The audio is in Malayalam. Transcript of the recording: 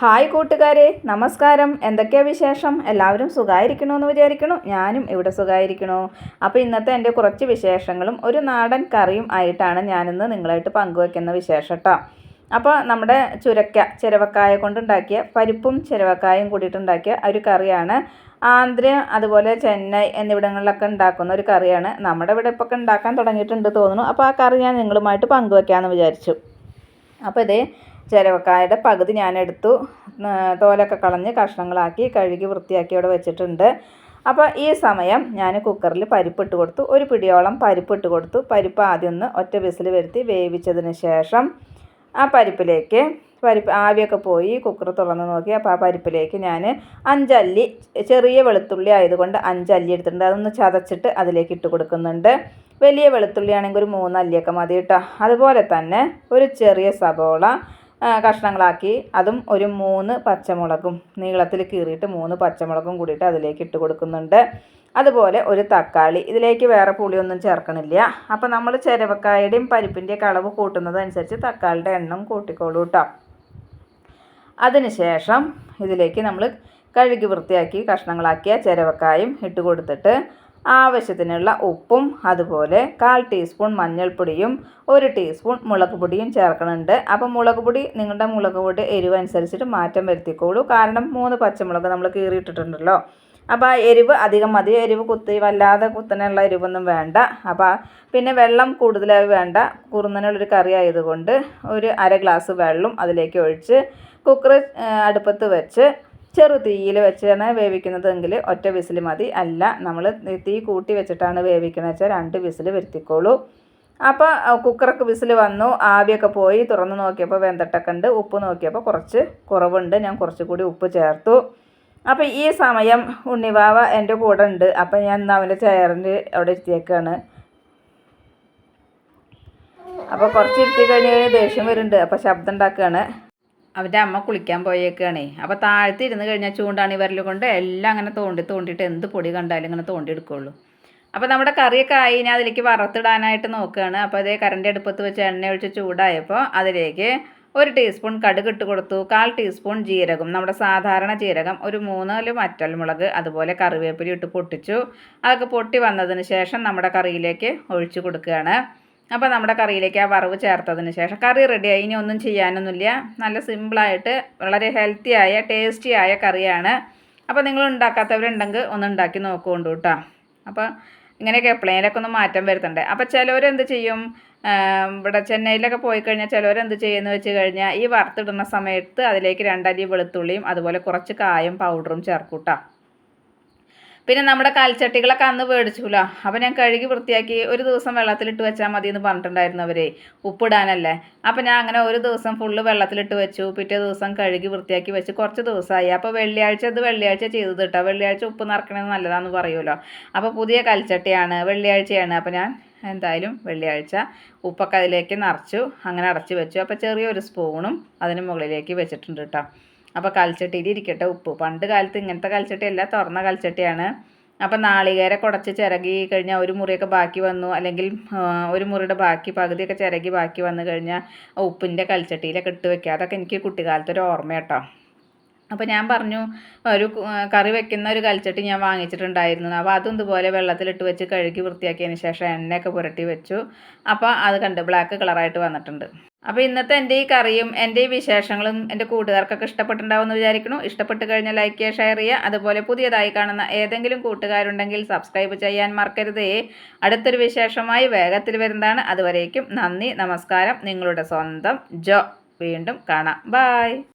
ഹായ് കൂട്ടുകാരെ നമസ്കാരം. എന്തൊക്കെയാണ് വിശേഷം? എല്ലാവരും സുഖമായിരിക്കണമെന്ന് വിചാരിക്കണു? ഞാനും ഇവിടെ സുഖമായിരിക്കണു അപ്പോൾ ഇന്നത്തെ എന്റെ കുറച്ച് വിശേഷങ്ങളും ഒരു നാടൻ കറിയും ആയിട്ടാണ് ഞാനിന്ന് നിങ്ങളായിട്ട് പങ്കുവെക്കുന്ന വിശേഷം കേട്ടോ അപ്പോൾ നമ്മുടെ ചുരക്ക ചിരവക്കായ കൊണ്ടുണ്ടാക്കിയ പരിപ്പും ചിരവക്കായും കൂടിയിട്ടുണ്ടാക്കിയ ഒരു കറിയാണ്. ആന്ധ്ര അതുപോലെ ചെന്നൈ എന്നിവിടങ്ങളിലൊക്കെ ഉണ്ടാക്കുന്ന ഒരു കറിയാണ്. നമ്മുടെ ഇവിടെ ഇപ്പോൾ ഉണ്ടാക്കാൻ തുടങ്ങിയിട്ടുണ്ട് തോന്നുന്നു. അപ്പോൾ ആ കറി ഞാൻ നിങ്ങളുമായിട്ട് പങ്കുവെക്കാമെന്ന് വിചാരിച്ചു. അപ്പോൾ ഇതേ ചിരവക്കായുടെ പകുതി ഞാൻ എടുത്തു തോലൊക്കെ കളഞ്ഞ് കഷ്ണങ്ങളാക്കി കഴുകി വൃത്തിയാക്കി അവിടെ വെച്ചിട്ടുണ്ട്. അപ്പോൾ ഈ സമയം ഞാൻ കുക്കറിൽ പരിപ്പിട്ട് കൊടുത്തു. ഒരു പിടിയോളം പരിപ്പിട്ട് കൊടുത്തു. പരിപ്പ് ആദ്യം ഒന്ന് ഒറ്റ വിസിൽ വരുത്തി വേവിച്ചതിന് ശേഷം ആ പരിപ്പിലേക്ക് പരിപ്പ് ആവിയൊക്കെ പോയി കുക്കർ തുറന്ന് നോക്കി. അപ്പോൾ ആ പരിപ്പിലേക്ക് ഞാൻ അഞ്ചല്ലി ചെറിയ വെളുത്തുള്ളി ആയതുകൊണ്ട് അഞ്ചല്ലി എടുത്തിട്ടുണ്ട്. അതൊന്ന് ചതച്ചിട്ട് അതിലേക്ക് ഇട്ട് കൊടുക്കുന്നുണ്ട്. വലിയ വെളുത്തുള്ളി ആണെങ്കിൽ ഒരു മൂന്നല്ലിയൊക്കെ മതി കേട്ടോ. അതുപോലെ തന്നെ ഒരു ചെറിയ സബോള കഷ്ണങ്ങളാക്കി. അതും ഒരു മൂന്ന് പച്ചമുളകും നീളത്തിൽ കീറിയിട്ട് മൂന്ന് പച്ചമുളകും കൂടിയിട്ട് അതിലേക്ക് ഇട്ട് കൊടുക്കുന്നുണ്ട്. അതുപോലെ ഒരു തക്കാളി. ഇതിലേക്ക് വേറെ പുളിയൊന്നും ചേർക്കണില്ല. അപ്പോൾ നമ്മൾ ചിരവക്കായുടെയും പരിപ്പിന്റെയൊക്കെ അളവ് കൂട്ടുന്നതനുസരിച്ച് തക്കാളിയുടെ എണ്ണം കൂട്ടിക്കോളൂ കേട്ടോ അതിനുശേഷം ഇതിലേക്ക് നമ്മൾ കഴുകി വൃത്തിയാക്കി കഷ്ണങ്ങളാക്കിയ ചിരവക്കായും ഇട്ട് കൊടുത്തിട്ട് ആവശ്യത്തിനുള്ള ഉപ്പും അതുപോലെ കാൽ ടീസ്പൂൺ മഞ്ഞൾപ്പൊടിയും ഒരു ടീസ്പൂൺ മുളക് പൊടിയും ചേർക്കുന്നുണ്ട് അപ്പോൾ മുളക് പൊടി നിങ്ങളുടെ മുളക് പൊടി എരിവ് അനുസരിച്ചിട്ട് മാറ്റം വരുത്തിക്കോളൂ. കാരണം മൂന്ന് പച്ചമുളക് നമ്മൾ കീറിയിട്ടിട്ടുണ്ടല്ലോ. അപ്പോൾ ആ എരിവ് അധികം മതി. എരിവ് കുത്തി വല്ലാതെ കുത്തനുള്ള എരിവൊന്നും വേണ്ട. അപ്പോൾ പിന്നെ വെള്ളം കൂടുതലായി വേണ്ട. കുറുന്നനുള്ളൊരു കറി ആയതുകൊണ്ട് ഒരു അര ഗ്ലാസ് വെള്ളം അതിലേക്ക് ഒഴിച്ച് കുക്കർ അടുപ്പത്ത് വെച്ച് ചെറു തീയിൽ വെച്ചാണ് വേവിക്കുന്നതെങ്കിൽ ഒറ്റ വിസിൽ മതി. അല്ല നമ്മൾ തീ കൂട്ടി വെച്ചിട്ടാണ് വേവിക്കുന്നത് വെച്ചാൽ രണ്ട് വിസിൽ വരുത്തിക്കോളൂ. അപ്പോൾ കുക്കറൊക്കെ വിസിൽ വന്നു ആവിയൊക്കെ പോയി തുറന്ന് നോക്കിയപ്പോൾ വെന്തട്ടൊക്കെ ഉണ്ട്. ഉപ്പ് നോക്കിയപ്പോൾ കുറച്ച് കുറവുണ്ട്. ഞാൻ കുറച്ചുകൂടി ഉപ്പ് ചേർത്തു. അപ്പോൾ ഈ സമയം ഉണ്ണിവാവ എന്റെ കൂടെ ഉണ്ട്. അപ്പോൾ ഞാൻ ഇന്ന് അവന്റെ ചെയറിന്റെ അവിടെ ഇരുത്തിയേക്കാണ്. അപ്പോൾ കുറച്ച് ഇരുത്തി കഴിഞ്ഞ് കഴിഞ്ഞാൽ ദേഷ്യം വരുന്നുണ്ട്. അപ്പോൾ ശബ്ദം ഉണ്ടാക്കുകയാണ്. അവന്റെ അമ്മ കുളിക്കാൻ പോയേക്കാണേ. അപ്പോൾ താഴത്ത് ഇരുന്ന് കഴിഞ്ഞാൽ ചൂണ്ടാണി വരൽ കൊണ്ട് എല്ലാം അങ്ങനെ തോണ്ടി തോണ്ടിയിട്ട് എന്ത് പൊടി കണ്ടാലും ഇങ്ങനെ തോണ്ടി എടുക്കുള്ളൂ. അപ്പോൾ നമ്മുടെ കറിയൊക്കെ ആയി കഴിഞ്ഞാൽ അതിലേക്ക് വറുത്തിടാനായിട്ട് നോക്കുകയാണ് അപ്പോൾ അതേ കറണ്ട് അടുപ്പത്ത് വെച്ച് എണ്ണ ഒഴിച്ച് ചൂടായപ്പോൾ അതിലേക്ക് ഒരു ടീസ്പൂൺ കടുക് ഇട്ട് കൊടുത്തു. കാൽ ടീസ്പൂൺ ജീരകം നമ്മുടെ സാധാരണ ജീരകം ഒരു മൂന്നൽ മറ്റൽ മുളക് അതുപോലെ കറിവേപ്പില ഇട്ട് പൊട്ടിച്ചു. അതൊക്കെ പൊട്ടി വന്നതിന് ശേഷം നമ്മുടെ കറിയിലേക്ക് ഒഴിച്ചു കൊടുക്കുകയാണ്. അപ്പോൾ നമ്മുടെ കറിയിലേക്ക് ആ വറവ് ചേർത്തതിന് ശേഷം കറി റെഡിയായി ഇനി ഒന്നും ചെയ്യാനൊന്നുമില്ല. നല്ല സിമ്പിളായിട്ട് വളരെ ഹെൽത്തി ആയ ടേസ്റ്റി ആയ കറിയാണ്. അപ്പോൾ നിങ്ങൾ ഉണ്ടാക്കാത്തവരുണ്ടെങ്കിൽ ഒന്ന് ഉണ്ടാക്കി നോക്കുകൊണ്ടു കേട്ടോ അപ്പോൾ ഇങ്ങനെയൊക്കെ എപ്പോഴേലൊക്കെ ഒന്ന് മാറ്റം വരുത്തണ്ടേ. അപ്പോൾ ചിലവരെന്ത് ചെയ്യും? ഇവിടെ ചെന്നൈയിലൊക്കെ പോയി കഴിഞ്ഞാൽ ചിലവരെന്ത് ചെയ്യുമെന്ന് വെച്ച് കഴിഞ്ഞാൽ ഈ വറുത്തിടുന്ന സമയത്ത് അതിലേക്ക് രണ്ടരി വെളുത്തുള്ളിയും അതുപോലെ കുറച്ച് കായും പൗഡറും ചേർക്കൂട്ടാ. പിന്നെ നമ്മുടെ കാൽച്ചട്ടികളൊക്കെ അന്ന് മേടിച്ചൂല അപ്പോൾ ഞാൻ കഴുകി വൃത്തിയാക്കി ഒരു ദിവസം വെള്ളത്തിലിട്ട് വെച്ചാൽ മതി എന്ന് പറഞ്ഞിട്ടുണ്ടായിരുന്നു അവരെ. ഉപ്പിടാനല്ലേ. അപ്പോൾ ഞാൻ അങ്ങനെ ഒരു ദിവസം ഫുള്ള് വെള്ളത്തിലിട്ട് വെച്ചു. പിറ്റേ ദിവസം കഴുകി വൃത്തിയാക്കി വെച്ച് കുറച്ച് ദിവസമായി അപ്പോൾ വെള്ളിയാഴ്ച അത് വെള്ളിയാഴ്ച ചെയ്തത് കേട്ടോ. വെള്ളിയാഴ്ച ഉപ്പ് നിറക്കണത് നല്ലതാണെന്ന് പറയുമല്ലോ. അപ്പോൾ പുതിയ കൽച്ചട്ടിയാണ് വെള്ളിയാഴ്ചയാണ്. അപ്പോൾ ഞാൻ എന്തായാലും വെള്ളിയാഴ്ച ഉപ്പൊക്കെ അതിലേക്ക് നിറച്ചു അങ്ങനെ അടച്ചു വെച്ചു. അപ്പോൾ ചെറിയൊരു സ്പൂണും അതിന് മുകളിലേക്ക് വെച്ചിട്ടുണ്ട് കേട്ടോ. അപ്പോൾ കൽച്ചട്ടിയിൽ ഇരിക്കട്ടെ ഉപ്പ്. പണ്ട് കാലത്ത് ഇങ്ങനത്തെ കൽച്ചട്ടിയല്ല തുറന്ന കൽച്ചട്ടിയാണ്. അപ്പം നാളികേരെ കുടച്ച് ചിരകി കഴിഞ്ഞാൽ ഒരു മുറിയൊക്കെ ബാക്കി വന്നു. അല്ലെങ്കിൽ ഒരു മുറിയുടെ ബാക്കി പകുതിയൊക്കെ ചിരകി ബാക്കി വന്നു കഴിഞ്ഞാൽ ഉപ്പിന്റെ കൽച്ചട്ടിയിലൊക്കെ ഇട്ട് വെക്കുക. അതൊക്കെ എനിക്ക് കുട്ടിക്കാലത്തൊരു ഓർമ്മ കേട്ടോ അപ്പോൾ ഞാൻ പറഞ്ഞു ഒരു കറി വെക്കുന്ന ഒരു കൽച്ചട്ടി ഞാൻ വാങ്ങിച്ചിട്ടുണ്ടായിരുന്നു. അപ്പോൾ അതും ഇതുപോലെ വെള്ളത്തിലിട്ട് വെച്ച് കഴുകി വൃത്തിയാക്കിയതിന് ശേഷം എണ്ണയൊക്കെ പുരട്ടി വെച്ചു. അപ്പോൾ അത് കണ്ട് ബ്ലാക്ക് കളറായിട്ട് വന്നിട്ടുണ്ട്. അപ്പോൾ ഇന്നത്തെ എന്റെ ഈ കറിയും എന്റെ ഈ വിശേഷങ്ങളും എന്റെ കൂട്ടുകാർക്കൊക്കെ ഇഷ്ടപ്പെട്ടിട്ടുണ്ടാവുമെന്ന് വിചാരിക്കുന്നു. ഇഷ്ടപ്പെട്ട് കഴിഞ്ഞാൽ ലൈക്ക് ചെയ്യുക ഷെയർ ചെയ്യുക. അതുപോലെ പുതിയതായി കാണുന്ന ഏതെങ്കിലും കൂട്ടുകാരുണ്ടെങ്കിൽ സബ്സ്ക്രൈബ് ചെയ്യാൻ മറക്കരുതേ. അടുത്തൊരു വിശേഷമായി വേഗത്തിൽ വരുന്നതാണ്. അതുവരേക്കും നന്ദി നമസ്കാരം. നിങ്ങളുടെ സ്വന്തം ജോ. വീണ്ടും കാണാം. ബായ്